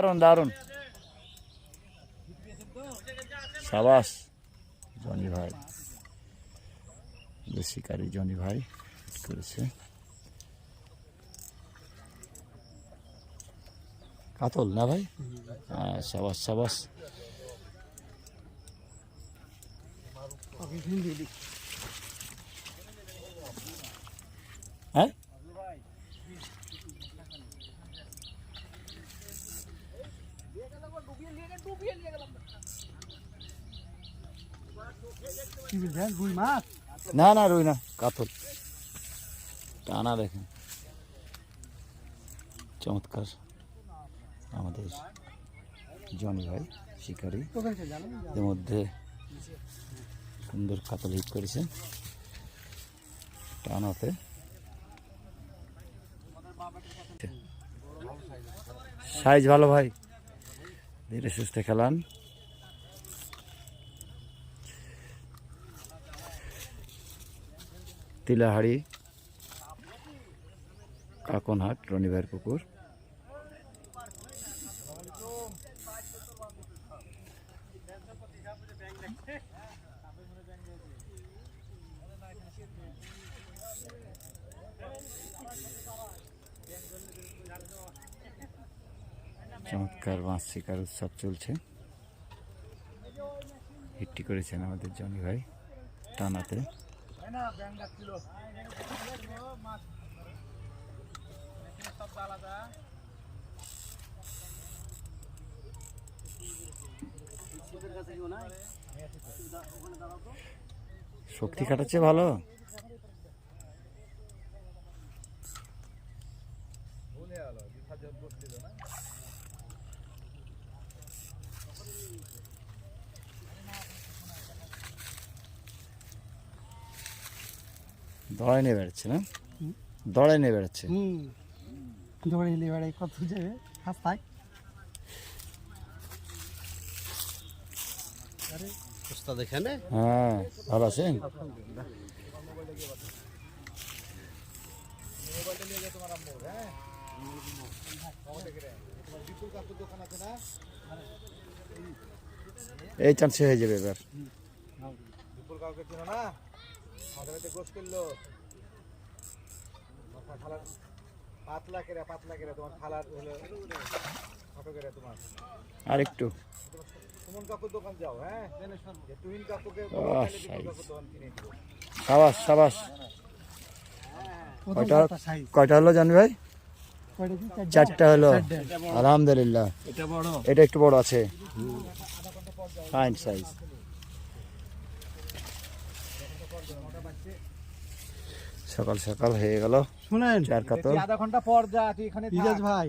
দারুণ দারুণ সাবাস, জনি ভাই। শিকারি জনি ভাই করেছে। কাতল না ভাই? হ্যাঁ সাবাস সাবাস। হ্যাঁ রুই মাছ না না, রুই না, কাতল। টানা দেখেন। চমৎকার আমাদের জনি ভাই, শিকারি। এর মধ্যে সুন্দর কাতল হিট করেছেন টানাতে। সাইজ ভালো ভাই। ধীরে সুস্থে খেলান। তিলাহাড়ি কাকনহাট রনিভাইয়ের পুকুর। চমৎকার মাছ শিকার উৎসব চলছে। হিটটি করেছেন আমাদের জনি ভাই টানাতে। শক্তি কাটাচ্ছে ভালো। দড়াই নিয়ে বেড়াচ্ছে না? দড়াই নিয়ে বেড়াচ্ছে। হুম। দৌড়ে এলে এবারে কত যাবে রাস্তায় হ্যাঁ ভালো আছেন? এই চান্স হয়ে যাবে এবার। কাউকে চেনো না? গোস করল খালার পাতলা কেরা পাতলা কেরা তোমার খালার হলো কেরা তোমার। আর একটু সুমন কাকুর দোকান যাও হ্যাঁ? তুহিন কাকুকে সাবাস সাবাস। কয়টা কয়টা হলো জানি ভাই? চারটা। হলো। আলহামদুলিল্লাহ। এটা এটা একটু বড় আছে। ফাইন সাইজ সকাল সকাল হয়ে গেল শুনেন চার কাতল আধা ঘণ্টা পর যা তুই এখানে। ইজাজ ভাই